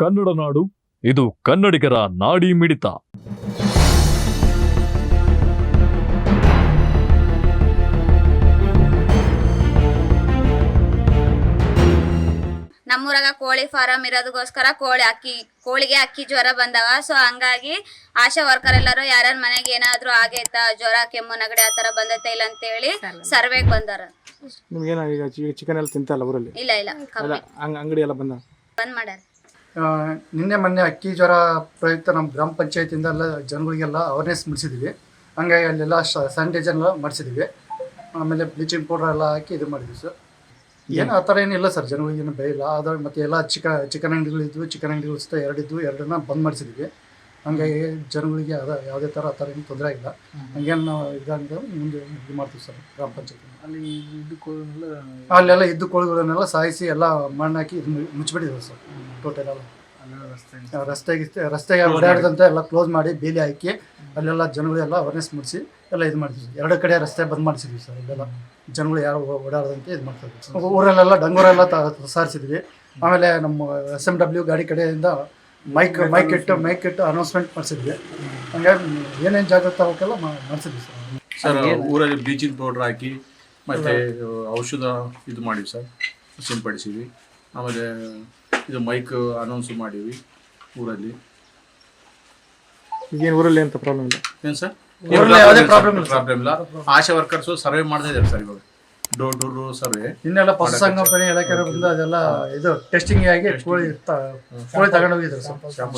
ಕನ್ನಡ ನಾಡು ಇದು ಕನ್ನಡಿಗರ ನಾಡಿ ಮಿಡಿತ. ನಮ್ಮೂರಾಗ ಕೋಳಿ ಫಾರಂ ಇರೋದಕ್ಕೋಸ್ಕರ ಕೋಳಿ ಅಕ್ಕಿ ಕೋಳಿಗೆ ಅಕ್ಕಿ ಜ್ವರ ಬಂದವ. ಸೊ ಹಂಗಾಗಿ ಆಶಾ ವರ್ಕರ್ ಎಲ್ಲರೂ ಯಾರ್ಯಾರ ಮನೆಗೆ ಏನಾದ್ರೂ ಆಗೈತಾ ಜ್ವರ ಕೆಮ್ಮು ನಗಡೆ ಆತರ ತರ ಬಂದೈತೆ ಇಲ್ಲ ಅಂತೇಳಿ ಸರ್ವೆಗ್ ಬಂದಾರ. ನಿಮ್ಗೇನ ಈಗ ಚಿಕನ್ ಎಲ್ಲ ತಿಂತಲ್ಲ ಊರಲ್ಲಿ? ಇಲ್ಲ ಇಲ್ಲ ಕಮ್ಮಿ. ಅಂಗಡಿ ಎಲ್ಲ ಬಂದ ಬಂದ್ ಮಾಡ್ಯಾರ. ನಿನ್ನೆ ಮೊನ್ನೆ ಅಕ್ಕಿ ಜ್ವರ ಪ್ರಯುಕ್ತ ನಮ್ಮ ಗ್ರಾಮ ಪಂಚಾಯತಿಯಿಂದ ಎಲ್ಲ ಜನಗಳಿಗೆಲ್ಲ ಅವೇರ್ನೆಸ್ ಮುಡಿಸಿದ್ವಿ. ಹಂಗಾಗಿ ಅಲ್ಲೆಲ್ಲ ಸ್ಯಾನಿಟೈಸರ್ ಎಲ್ಲ ಮಾಡಿಸಿದ್ವಿ. ಆಮೇಲೆ ಬ್ಲೀಚಿಂಗ್ ಪೌಡರ್ ಎಲ್ಲ ಹಾಕಿ ಇದು ಮಾಡಿದ್ವಿ ಸರ್ ಏನು ಆ ಥರ ಏನಿಲ್ಲ ಸರ್ ಜನಗಳಿಗೇನು ಭಯ ಇಲ್ಲ. ಆದರೆ ಮತ್ತು ಎಲ್ಲ ಚಿಕ ಚಿಕನ್ ಅಂಗಡಿಗಳಿದ್ವು ಚಿಕನ್ ಅಂಗಡಿಗಳು ಸುತ್ತ ಎರಡಿದ್ವು ಎರಡನ್ನ ಬಂದ್ ಮಾಡಿಸಿದ್ವಿ. ಹಂಗಾಗಿ ಜನಗಳಿಗೆ ಅದ ಯಾವುದೇ ಥರ ಆ ಥರ ಏನು ತೊಂದರೆ ಇಲ್ಲ. ಹಂಗೇನು ನಾವು ಇದಂಗೆ ಮುಂದೆ ಇದು ಮಾಡ್ತೀವಿ ಸರ್ ಗ್ರಾಮ ಪಂಚಾಯತಿ. ಅಲ್ಲಿ ಇದು ಅಲ್ಲೆಲ್ಲ ಇದ್ದು ಕೋಳಿಗಳನ್ನೆಲ್ಲ ಸಾಯಿಸಿ ಎಲ್ಲ ಮಣ್ಣಾಕಿ ಇದು ಮುಚ್ಚಿಬಿಟ್ಟಿದ್ದಾರೆ ಸರ್ ಟೋಟಲ್ ಎಲ್ಲ ರಸ್ತೆಗೆ ರಸ್ತೆಗೆ ಓಡಾಡದಂತ ಎಲ್ಲ ಕ್ಲೋಸ್ ಮಾಡಿ ಬೇಲಿ ಹಾಕಿ ಅಲ್ಲೆಲ್ಲ ಜನಗಳೆಲ್ಲ ಅವೇರ್ನೆಸ್ ಮುಡಿಸಿ ಎಲ್ಲ ಇದು ಮಾಡ್ತೀವಿ ಎರಡು ಕಡೆ ರಸ್ತೆ ಬಂದ್ ಮಾಡಿಸಿದ್ವಿ ಸರ್ ಇಲ್ಲೆಲ್ಲ. ಜನಗಳು ಯಾರು ಓಡಾಡದಂತೆ ಇದು ಮಾಡ್ತಾರೆ ಊರಲ್ಲೆಲ್ಲ ಡಂಗೂರೆಲ್ಲ ಸಾರಿಸಿದ್ವಿ ಆಮೇಲೆ ನಮ್ಮ ಎಸ್ ಎಂ ಡಬ್ಲ್ಯೂ ಗಾಡಿ ಕಡೆಯಿಂದ ಮೈಕ್ ಮೈಕ್ ಇಟ್ಟು ಮೈಕ್ ಇಟ್ಟು ಅನೌನ್ಸ್ಮೆಂಟ್ ಮಾಡಿಸಿದ್ವಿ. ಹಂಗಾಗಿ ಏನೇನು ಜಾಗ್ರತೆ ಅವಕ್ಕೆಲ್ಲ ಮಾಡಿಸಿದ್ವಿ ಸರ್. ಸರ್ ಊರಲ್ಲಿ ಬ್ಲೀಚಿಂಗ್ ಪೌಡರ್ ಹಾಕಿ ಮತ್ತೆ ಔಷಧ ಇದು ಮಾಡಿವಿ ಸರ್ ಸಿಂಪಡಿಸಿದ್ವಿ. ಆಮೇಲೆ ಇದು ಮೈಕ್ ಅನೌನ್ಸ್ ಮಾಡೀವಿ ಊರಲ್ಲಿ. ಈಗೇನು ಊರಲ್ಲಿ ಅಂತ ಪ್ರಾಬ್ಲಮ್ ಇಲ್ಲ? ಏನು ಸರ್ ಊರಲ್ಲಿ ಯಾವುದೇ ಪ್ರಾಬ್ಲಮ್ ಇಲ್ಲ ಪ್ರಾಬ್ಲಮ್ ಇಲ್ಲ. ಆಶಾ ವರ್ಕರ್ಸ್ ಸರ್ವೆ ಮಾಡ್ತಾ ಇದ್ದಾರೆ ಸರ್ ಇವಾಗ. ಡೋರ್ ಡೋರ್ ಸರ್ವೆ ಇನ್ನೆಲ್ಲ ಪಶುಸಂಗೋಪನೆ ಇಲಾಖೆ ಬಂದು ಅದೆಲ್ಲ ಇದು ಟೆಸ್ಟಿಂಗ್ ಆಗಿ ಕೋಳಿ ತ- ಕೋಳಿ ತಗೊಂಡು ಹೋಗಿದ್ರು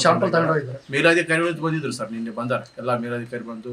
ಶಾಂಪಲ್ ತಗೊಂಡು ಹೋಗಿದ್ರು ಮೇಲಾಧಿಕಾರಿಗಳು ಬಂದಿದ್ರು ಸರ್ ನಿನ್ನೆ ಬಂದಾರ. ಎಲ್ಲ ಮೇಲಾಧಿಕಾರಿ ಬಂದು